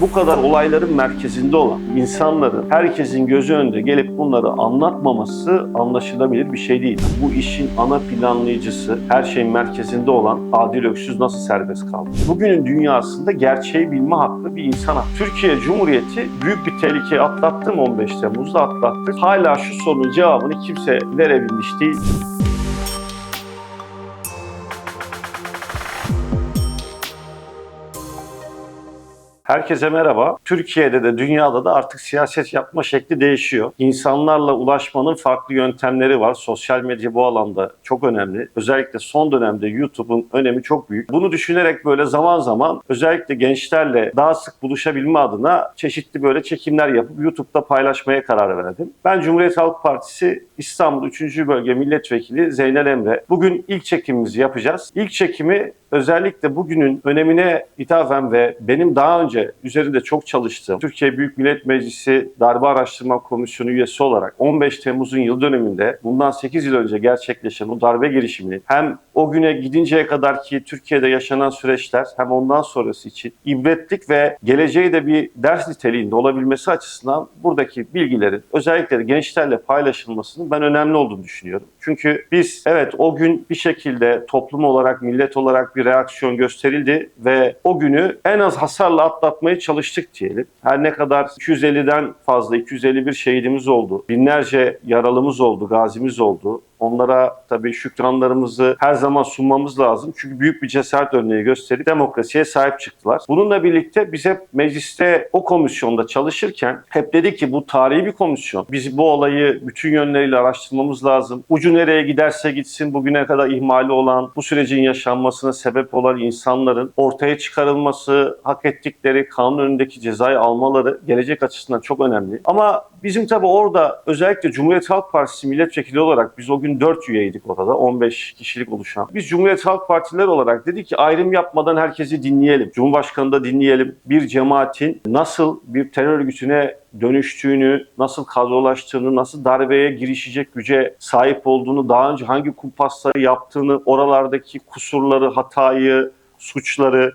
bu kadar olayların merkezinde olan insanların herkesin gözü önünde gelip bunları anlatmaması anlaşılabilir bir şey değil. Bu işin ana planlayıcısı, her şeyin merkezinde olan Adil Öksüz nasıl serbest kaldı? Bugünün dünyasında gerçeği bilme hakkı bir insan hakkı. Türkiye Cumhuriyeti büyük bir tehlikeyi atlattı mı 15 Temmuz'da atlattı. Hala şu sorunun cevabını kimse verebilmiş değil. Herkese merhaba. Türkiye'de de dünyada da artık siyaset yapma şekli değişiyor. İnsanlarla ulaşmanın farklı yöntemleri var. Sosyal medya bu alanda çok önemli. Özellikle son dönemde YouTube'un önemi çok büyük. Bunu düşünerek böyle zaman zaman özellikle gençlerle daha sık buluşabilme adına çeşitli böyle çekimler yapıp YouTube'da paylaşmaya karar verdim. Ben Cumhuriyet Halk Partisi İstanbul 3. Bölge Milletvekili Zeynel Emre. Bugün ilk çekimimizi yapacağız. İlk çekimi özellikle bugünün önemine ithafen ve benim daha önce üzerinde çok çalıştığım Türkiye Büyük Millet Meclisi Darbe Araştırma Komisyonu üyesi olarak 15 Temmuz'un yıl dönümünde bundan 8 yıl önce gerçekleşen o darbe girişimini hem o güne gidinceye kadar ki Türkiye'de yaşanan süreçler hem ondan sonrası için ibretlik ve geleceği de bir ders niteliğinde olabilmesi açısından buradaki bilgilerin özellikle de gençlerle paylaşılmasının ben önemli olduğunu düşünüyorum. Çünkü biz evet o gün bir şekilde toplum olarak, millet olarak bir reaksiyon gösterildi ve o günü en az hasarla atlatmaya çalıştık diyelim. Her ne kadar 250'den fazla, 251 şehidimiz oldu, binlerce yaralımız oldu, gazimiz oldu. Onlara tabii şükranlarımızı her zaman sunmamız lazım. Çünkü büyük bir cesaret örneği gösterip demokrasiye sahip çıktılar. Bununla birlikte biz hep mecliste o komisyonda çalışırken hep dedik ki bu tarihi bir komisyon. Biz bu olayı bütün yönleriyle araştırmamız lazım. Ucu nereye giderse gitsin bugüne kadar ihmali olan, bu sürecin yaşanmasına sebep olan insanların ortaya çıkarılması, hak ettikleri kanun önündeki cezayı almaları gelecek açısından çok önemli. Ama bizim tabii orada özellikle Cumhuriyet Halk Partisi milletvekili olarak biz o gün 4 üyeydik orada 15 kişilik oluşan. Biz Cumhuriyet Halk Partiler olarak dedik ki ayrım yapmadan herkesi dinleyelim. Cumhurbaşkanını da dinleyelim. Bir cemaatin nasıl bir terör örgütüne dönüştüğünü, nasıl kadrolaştığını, nasıl darbeye girişecek güce sahip olduğunu, daha önce hangi kumpasları yaptığını, oralardaki kusurları, hatayı, suçları,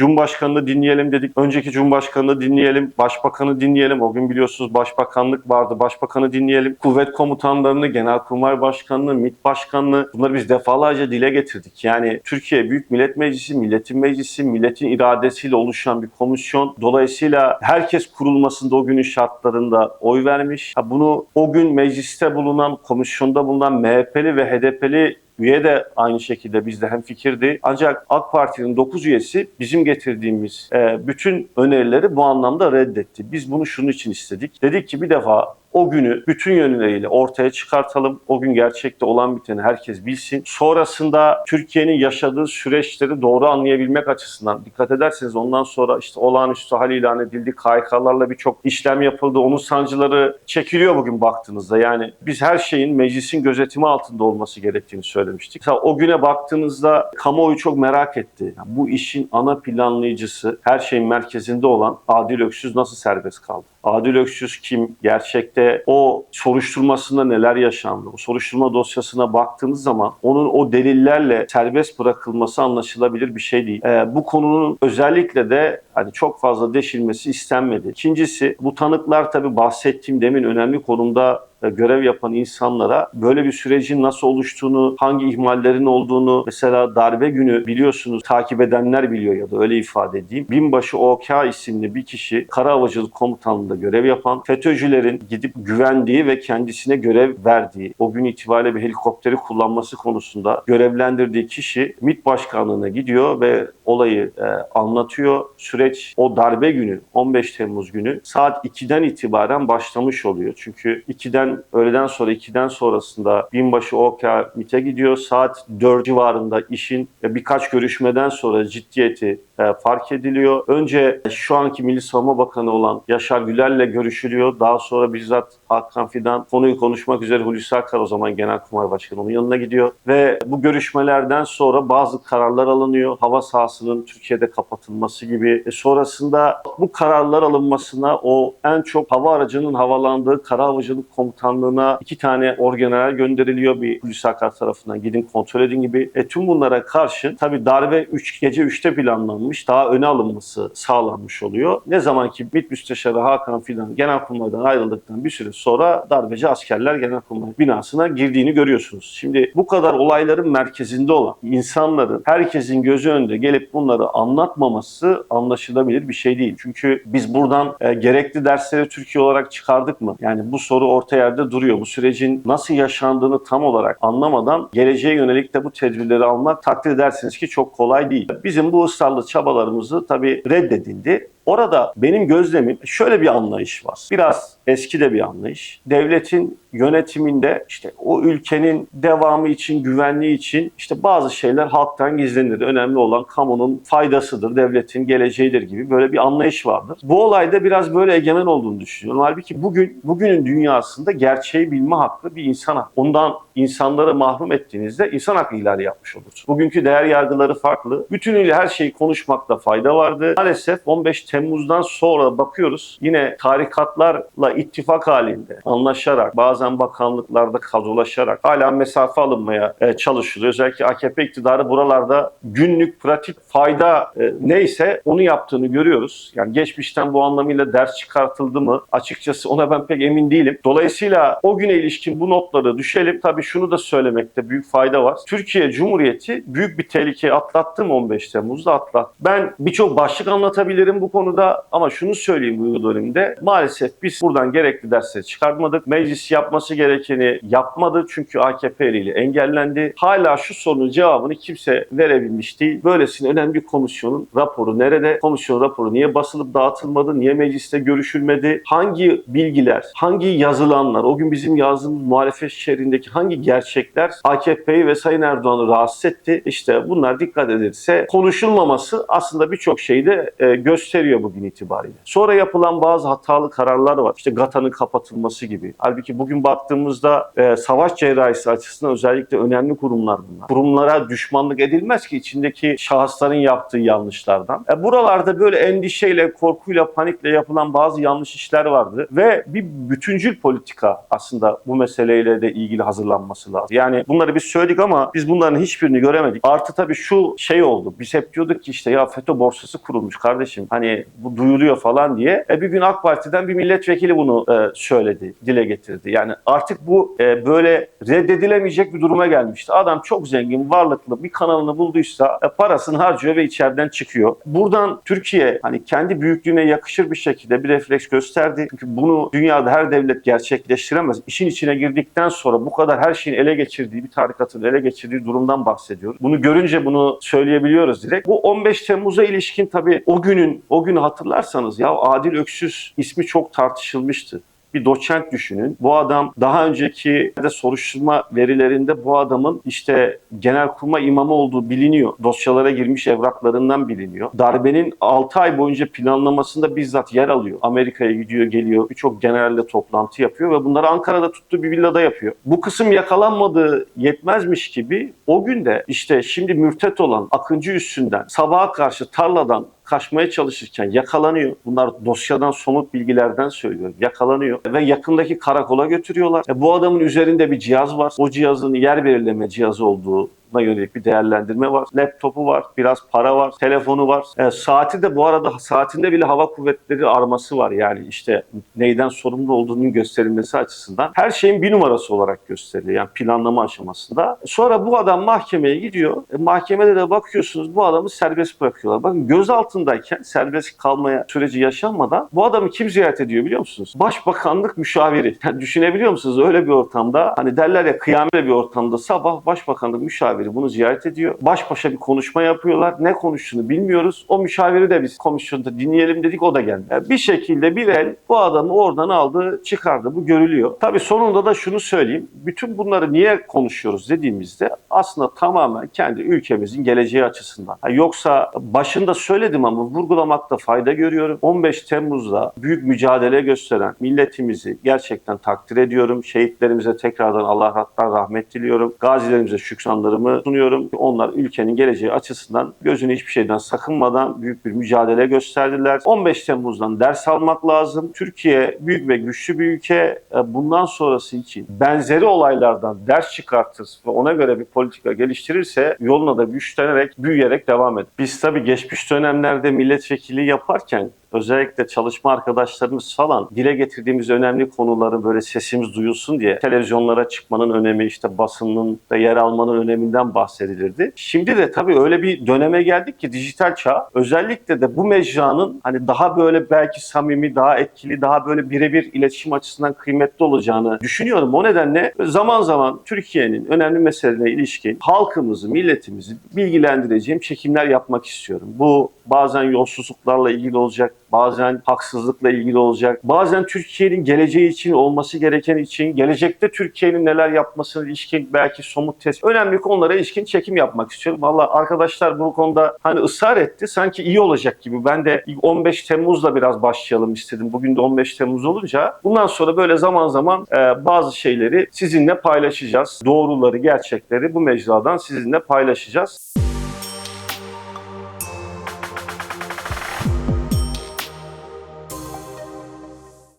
Cumhurbaşkanını dinleyelim dedik. Önceki Cumhurbaşkanını dinleyelim. Başbakanı dinleyelim. O gün biliyorsunuz başbakanlık vardı. Başbakanı dinleyelim. Kuvvet komutanlarını, Genelkurmay Başkanını, MİT Başkanını bunları biz defalarca dile getirdik. Yani Türkiye Büyük Millet Meclisi, milletin meclisi, milletin iradesiyle oluşan bir komisyon. Dolayısıyla herkes kurulmasında o günün şartlarında oy vermiş. Bunu o gün mecliste bulunan, komisyonda bulunan MHP'li ve HDP'li Üye de aynı şekilde bizde hem fikirdi. Ancak AK Parti'nin 9 üyesi bizim getirdiğimiz e, bütün önerileri bu anlamda reddetti. Biz bunu şunun için istedik. Dedik ki bir defa o günü bütün yönleriyle ortaya çıkartalım. O gün gerçekte olan biteni herkes bilsin. Sonrasında Türkiye'nin yaşadığı süreçleri doğru anlayabilmek açısından dikkat ederseniz ondan sonra işte olağanüstü hal ilan edildi. KHK'larla birçok işlem yapıldı. Onun sancıları çekiliyor bugün baktığınızda. Yani biz her şeyin meclisin gözetimi altında olması gerektiğini söylemiştik. Mesela o güne baktığınızda kamuoyu çok merak etti. Yani bu işin ana planlayıcısı, her şeyin merkezinde olan Adil Öksüz nasıl serbest kaldı? Adil Öksüz kim? Gerçekte o soruşturmasında neler yaşandı? O soruşturma dosyasına baktığınız zaman onun o delillerle serbest bırakılması anlaşılabilir bir şey değil. Ee, bu konunun özellikle de hani çok fazla deşilmesi istenmedi. İkincisi bu tanıklar tabii bahsettiğim demin önemli konumda görev yapan insanlara böyle bir sürecin nasıl oluştuğunu, hangi ihmallerin olduğunu mesela darbe günü biliyorsunuz takip edenler biliyor ya da öyle ifade edeyim. Binbaşı OK isimli bir kişi Kara Havacılık Komutanlığı'nda görev yapan FETÖ'cülerin gidip güvendiği ve kendisine görev verdiği o gün itibariyle bir helikopteri kullanması konusunda görevlendirdiği kişi MİT Başkanlığı'na gidiyor ve olayı e, anlatıyor. Süreç o darbe günü 15 Temmuz günü saat 2'den itibaren başlamış oluyor. Çünkü 2'den öğleden sonra 2'den sonrasında binbaşı OK MİT'e gidiyor. Saat 4 civarında işin birkaç görüşmeden sonra ciddiyeti e, fark ediliyor. Önce şu anki Milli Savunma Bakanı olan Yaşar Güler'le görüşülüyor. Daha sonra bizzat Hakan Fidan konuyu konuşmak üzere Hulusi Akar o zaman Genelkurmay Başkanı onun yanına gidiyor. Ve bu görüşmelerden sonra bazı kararlar alınıyor. Hava sahasının Türkiye'de kapatılması gibi. E sonrasında bu kararlar alınmasına o en çok hava aracının havalandığı Kara Havacılık Komutanlığı'na iki tane orgeneral gönderiliyor bir Hulusi Akar tarafından gidin kontrol edin gibi. E tüm bunlara karşın tabii darbe 3 gece 3'te planlanmış. Daha öne alınması sağlanmış oluyor. Ne zaman ki MİT Müsteşarı Hakan Fidan Genelkurmay'dan ayrıldıktan bir süre sonra darbeci askerler Genelkurmay binasına girdiğini görüyorsunuz. Şimdi bu kadar olayların merkezinde olan insanların herkesin gözü önünde gelip bunları anlatmaması anlaşılabilir bir şey değil. Çünkü biz buradan e, gerekli dersleri Türkiye olarak çıkardık mı? Yani bu soru orta yerde duruyor. Bu sürecin nasıl yaşandığını tam olarak anlamadan geleceğe yönelik de bu tedbirleri almak takdir edersiniz ki çok kolay değil. Bizim bu ısrarlı çabalarımızı tabii reddedildi. Orada benim gözlemim şöyle bir anlayış var. Biraz eski de bir anlayış. Devletin yönetiminde işte o ülkenin devamı için, güvenliği için işte bazı şeyler halktan gizlenir. Önemli olan kamunun faydasıdır, devletin geleceğidir gibi böyle bir anlayış vardır. Bu olayda biraz böyle egemen olduğunu düşünüyorum. Halbuki bugün bugünün dünyasında gerçeği bilme hakkı bir insan hakkı. Ondan insanları mahrum ettiğinizde insan hakkı ihlali yapmış olursunuz. Bugünkü değer yargıları farklı. Bütünüyle her şeyi konuşmakta fayda vardı. Maalesef 15 Temmuz'dan sonra bakıyoruz yine tarikatlarla ittifak halinde anlaşarak bazen bakanlıklarda kadrolaşarak hala mesafe alınmaya e, çalışılıyor. Özellikle AKP iktidarı buralarda günlük pratik fayda e, neyse onu yaptığını görüyoruz. Yani geçmişten bu anlamıyla ders çıkartıldı mı? Açıkçası ona ben pek emin değilim. Dolayısıyla o güne ilişkin bu notları düşelim. Tabii şunu da söylemekte büyük fayda var. Türkiye Cumhuriyeti büyük bir tehlikeyi atlattı mı 15 Temmuz'da atlattı. Ben birçok başlık anlatabilirim bu konuda ama şunu söyleyeyim bu dönemde. Maalesef biz buradan gerekli dersleri çıkartmadık. Meclis yapması gerekeni yapmadı çünkü AKP eliyle engellendi. Hala şu sorunun cevabını kimse verebilmiş değil. Böylesine önemli bir komisyonun raporu nerede? Komisyon raporu niye basılıp dağıtılmadı? Niye mecliste görüşülmedi? Hangi bilgiler, hangi yazılanlar, o gün bizim yazdığımız muhalefet şehrindeki hangi gerçekler AKP'yi ve Sayın Erdoğan'ı rahatsız etti? İşte bunlar dikkat edilse konuşulmaması aslında birçok şeyi de e, gösteriyor bugün itibariyle. Sonra yapılan bazı hatalı kararlar var. İşte GATA'nın kapatılması gibi. Halbuki bugün baktığımızda e, savaş cerrahisi açısından özellikle önemli kurumlar bunlar. Kurumlara düşmanlık edilmez ki içindeki şahısların yaptığı yanlışlardan. E, buralarda böyle endişeyle, korkuyla, panikle yapılan bazı yanlış işler vardı ve bir bütüncül politika aslında bu meseleyle de ilgili hazırlanması lazım. Yani bunları biz söyledik ama biz bunların hiçbirini göremedik. Artı tabii şu şey oldu. Biz hep diyorduk ki işte ya FETÖ borsası kurulmuş kardeşim. Hani bu duyuluyor falan diye. E bir gün AK Parti'den bir milletvekili bunu e, söyledi, dile getirdi. Yani artık bu e, böyle reddedilemeyecek bir duruma gelmişti. Adam çok zengin, varlıklı bir kanalını bulduysa e, parasını harcıyor ve içeriden çıkıyor. Buradan Türkiye hani kendi büyüklüğüne yakışır bir şekilde bir refleks gösterdi. Çünkü bunu dünyada her devlet gerçekleştiremez. İşin içine girdikten sonra bu kadar her şeyin ele geçirdiği, bir tarikatın ele geçirdiği durumdan bahsediyoruz. Bunu görünce bunu söyleyebiliyoruz direkt. Bu 15 Temmuz'a ilişkin tabii o günün, o günü hatırlarsanız ya Adil Öksüz ismi çok tartışılmıştı bir doçent düşünün. Bu adam daha önceki de soruşturma verilerinde bu adamın işte genelkurmay imamı olduğu biliniyor. Dosyalara girmiş evraklarından biliniyor. Darbenin 6 ay boyunca planlamasında bizzat yer alıyor. Amerika'ya gidiyor, geliyor. Birçok generalle toplantı yapıyor ve bunları Ankara'da tuttuğu bir villada yapıyor. Bu kısım yakalanmadığı yetmezmiş gibi o gün de işte şimdi mürtet olan Akıncı üstünden sabaha karşı tarladan kaçmaya çalışırken yakalanıyor. Bunlar dosyadan somut bilgilerden söylüyorum. Yakalanıyor ve yakındaki karakola götürüyorlar. E, bu adamın üzerinde bir cihaz var. O cihazın yer belirleme cihazı olduğu buna yönelik bir değerlendirme var. Laptopu var, biraz para var, telefonu var. E, saati de bu arada saatinde bile hava kuvvetleri arması var. Yani işte neyden sorumlu olduğunun gösterilmesi açısından her şeyin bir numarası olarak gösteriliyor. Yani planlama aşamasında. Sonra bu adam mahkemeye gidiyor. E, mahkemede de bakıyorsunuz bu adamı serbest bırakıyorlar. Bakın gözaltındayken serbest kalmaya süreci yaşanmadan bu adamı kim ziyaret ediyor biliyor musunuz? Başbakanlık müşaviri. Yani düşünebiliyor musunuz? Öyle bir ortamda hani derler ya kıyamet bir ortamda sabah başbakanlık müşaviri müşaviri bunu ziyaret ediyor. Baş başa bir konuşma yapıyorlar. Ne konuştuğunu bilmiyoruz. O müşaviri de biz komisyonda dinleyelim dedik o da geldi. Yani bir şekilde bir el bu adamı oradan aldı çıkardı. Bu görülüyor. Tabii sonunda da şunu söyleyeyim. Bütün bunları niye konuşuyoruz dediğimizde aslında tamamen kendi ülkemizin geleceği açısından. Ha, Yoksa başında söyledim ama vurgulamakta fayda görüyorum. 15 Temmuz'da büyük mücadele gösteren milletimizi gerçekten takdir ediyorum. Şehitlerimize tekrardan Allah'tan rahmet diliyorum. Gazilerimize şükranlarımı sunuyorum. Onlar ülkenin geleceği açısından gözünü hiçbir şeyden sakınmadan büyük bir mücadele gösterdiler. 15 Temmuz'dan ders almak lazım. Türkiye büyük ve güçlü bir ülke. E, Bundan sonrası için benzeri olaylardan ders çıkartır ve ona göre bir politika geliştirirse yoluna da güçlenerek, büyüyerek devam eder. Biz tabii geçmiş dönemlerde milletvekili yaparken özellikle çalışma arkadaşlarımız falan dile getirdiğimiz önemli konuları böyle sesimiz duyulsun diye televizyonlara çıkmanın önemi, işte basının da yer almanın öneminden bahsedilirdi. Şimdi de tabii öyle bir döneme geldik ki dijital çağ özellikle de bu mecranın hani daha böyle belki samimi, daha etkili, daha böyle birebir iletişim açısından kıymetli olacağını düşünüyorum. O nedenle zaman zaman Türkiye'nin önemli meselelerine ilişkin halkımızı, milletimizi bilgilendireceğim çekimler yapmak istiyorum. Bu bazen yolsuzluklarla ilgili olacak, bazen haksızlıkla ilgili olacak, bazen Türkiye'nin geleceği için olması gereken için, gelecekte Türkiye'nin neler yapmasına ilişkin belki somut test, önemli konulara ilişkin çekim yapmak istiyorum. Valla arkadaşlar bu konuda hani ısrar etti, sanki iyi olacak gibi. Ben de ilk 15 Temmuz'da biraz başlayalım istedim. Bugün de 15 Temmuz olunca bundan sonra böyle zaman zaman e, bazı şeyleri sizinle paylaşacağız. Doğruları, gerçekleri bu mecradan sizinle paylaşacağız.